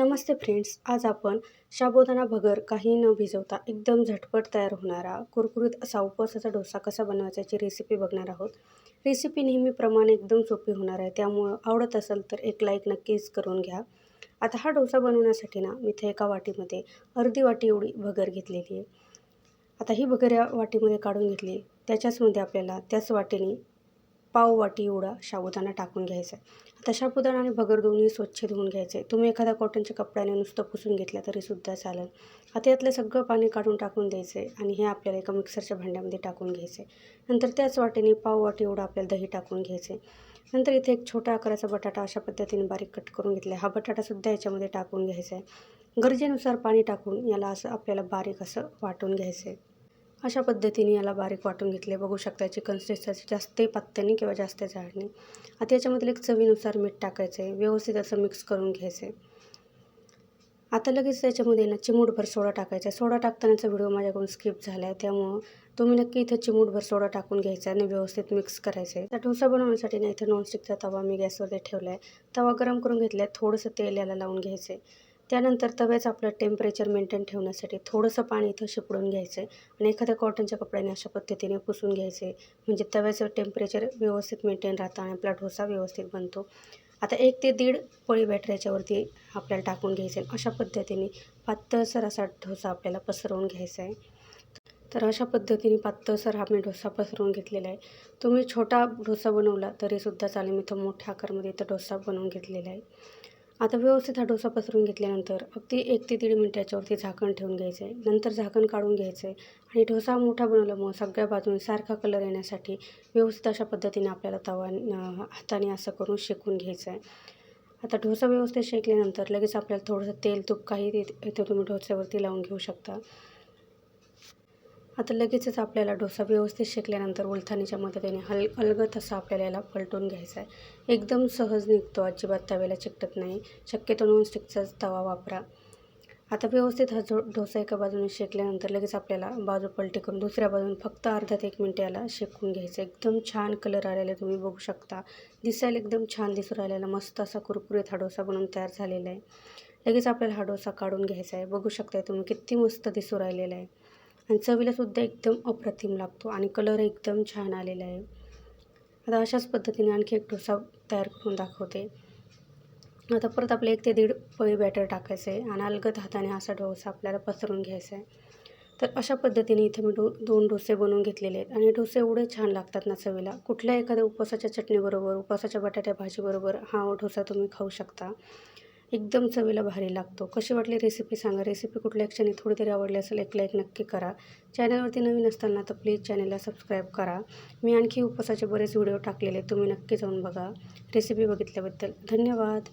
नमस्ते friends आज आपण साबुदाणा भगर काही न भिजवता एकदम झटपट तयार होणारा कुरकुरीत असा उपवासाचा डोसा कसा बनवायचाची रेसिपी बघणार आहोत. रेसिपी नेहमीप्रमाणे एकदम सोपी होणार आहे त्यामुळं आवडत असेल तर एक लाईक नक्कीच करून घ्या. आता हा डोसा बनवण्यासाठी ना मी इथे एका वाटीमध्ये अर्धी वाटी एवढी भगर घेतलेली आहे. आता ही भगर या वाटीमध्ये काढून घेतली त्याच्याचमध्ये आपल्याला त्याच वाटीने पाव वाटी एवढा साबुदाणा टाकून घ्यायचा आहे. आता साबुदाणा आणि भगर दोन्ही स्वच्छ धुवून घ्यायचे तुम्ही एखाद्या कॉटनच्या कपड्याने नुसतं पुसून घेतलं तरीसुद्धा चालेल. आता यातलं सगळं पाणी काढून टाकून द्यायचं आहे आणि हे आपल्याला एका मिक्सरच्या भांड्यामध्ये टाकून घ्यायचं आहे. नंतर त्याच वाटेने पाव वाटी एवढं आपल्याला दही टाकून घ्यायचं आहे. नंतर इथे एक छोटा आकाराचा बटाटा अशा पद्धतीने बारीक कट करून घेतला आहे. हा बटाटासुद्धा याच्यामध्ये टाकून घ्यायचा आहे. गरजेनुसार पाणी टाकून याला असं आपल्याला बारीक असं वाटून घ्यायचं आहे. अशा पद्धतीने याला बारीक वाटून घेतले. बघू शकता याची कन्सिस्टन्सी जास्त पातळी किंवा जास्त जाडने आता याच्यामधील एक चवीनुसार मीठ टाकायचं आहे व्यवस्थित असं मिक्स करून घ्यायचं आहे आता लगेच त्याच्यामध्ये ना चिमूटभर सोडा टाकायचा. आहे सोडा टाकतानाचा व्हिडिओ माझ्याकडून स्किप झाला आहे त्यामुळं तुम्ही नक्की इथं चिमूटभर सोडा टाकून घ्यायचा आणि व्यवस्थित मिक्स करायचं आहे त्या डोसा बनवण्यासाठी ना इथे नॉनस्टिकचा तवा मी गॅसवरती ठेवला आहे तवा गरम करून घेतला आहे थोडंसं तेल याला लावून घ्यायचं आहे त्यानंतर तव्याचं आपलं टेम्परेचर मेंटेन ठेवण्यासाठी थोडंसं पाणी इथं शिपडून घ्यायचं आहे आणि एखाद्या कॉटनच्या कपड्याने अशा पद्धतीने पुसून घ्यायचे म्हणजे तव्याचं टेम्परेचर व्यवस्थित मेंटेन राहतं आणि आपला डोसा व्यवस्थित बनतो. आता एक ते दीड पोळी बॅटर याच्यावरती आपल्याला टाकून घ्यायचं आहे अशा पद्धतीने पातळसर असा ढोसा आपल्याला पसरवून घ्यायचा आहे तर अशा पद्धतीने पातळसर हा मी डोसा पसरवून घेतलेला आहे. तुम्ही छोटा डोसा बनवला तरीसुद्धा चालेल. मी तो मोठ्या आकारमध्ये इथं डोसा बनवून घेतलेला आहे. आता व्यवस्थित हा डोसा पसरून घेतल्यानंतर अगदी एक ते दीड मिनटाच्यावरती झाकण ठेवून घ्यायचं आहे. नंतर झाकण काढून घ्यायचं आहे. आणि डोसा मोठा बनवल्यामुळं सगळ्या बाजूने सारखा कलर येण्यासाठी व्यवस्थित अशा पद्धतीने आपल्याला तवा हाताने असं करून शेकून घ्यायचं आहे. आता डोसा व्यवस्थित शेकल्यानंतर लगेच आपल्याला थोडंसं तेल तूप काही इथे तुम्ही डोस्यावरती लावून घेऊ शकता. आता लगेचच आपल्याला डोसा व्यवस्थित शेकल्यानंतर उलथानीच्या मदतीने हल अलगत असा आपल्याला याला पलटून घ्यायचा आहे. एकदम सहज निघतो अजिबात तव्याला चिकटत नाही. शक्यतो नॉनस्टिकचाच तवा वापरा. आता व्यवस्थित हा जो डोसा एका बाजूने शेकल्यानंतर लगेच आपल्याला बाजू पलटी करून दुसऱ्या बाजूने फक्त अर्धा ते एक मिनटं याला शेकून घ्यायचं. एकदम छान कलर आलेला तुम्ही बघू शकता. दिसायला एकदम छान दिसून राहिलेला मस्त असा कुरकुरीत हा डोसा बनवून तयार झालेला आहे. लगेच आपल्याला हा डोसा काढून घ्यायचा आहे. बघू शकताय तुम्ही किती मस्त दिसू राहिलेला आहे. आणि चवीलासुद्धा एकदम अप्रतिम लागतो आणि कलर एकदम छान आलेला आहे. आता अशाच पद्धतीने आणखी एक डोसा तयार करून दाखवते. आता परत आपले एक ते दीड पळी बॅटर टाकायचं आहे आणि अलगद हाताने असा डोसा आपल्याला पसरून घ्यायचा आहे. तर अशा पद्धतीने इथे मी डो दोन डोसे बनवून घेतलेले आहेत आणि डोसे एवढे छान लागतात ना चवीला. कुठल्या एखाद्या उपवासाच्या चटणीबरोबर उपवासाच्या बटाट्या भाजीबरोबर हा डोसा तुम्ही खाऊ शकता. एकदम चवीला भारी लागतो. कशी वाटली रेसिपी सांगा. रेसिपी कुठल्या क्षणी थोडी तरी आवडली असेल एक लाईक नक्की करा. चॅनलवरती नवीन असताना तर प्लीज चॅनलला सबस्क्राईब करा. मी आणखी उपवासाचे बरेच व्हिडिओ टाकलेले तुम्ही नक्की जाऊन बघा. रेसिपी बघितल्याबद्दल धन्यवाद.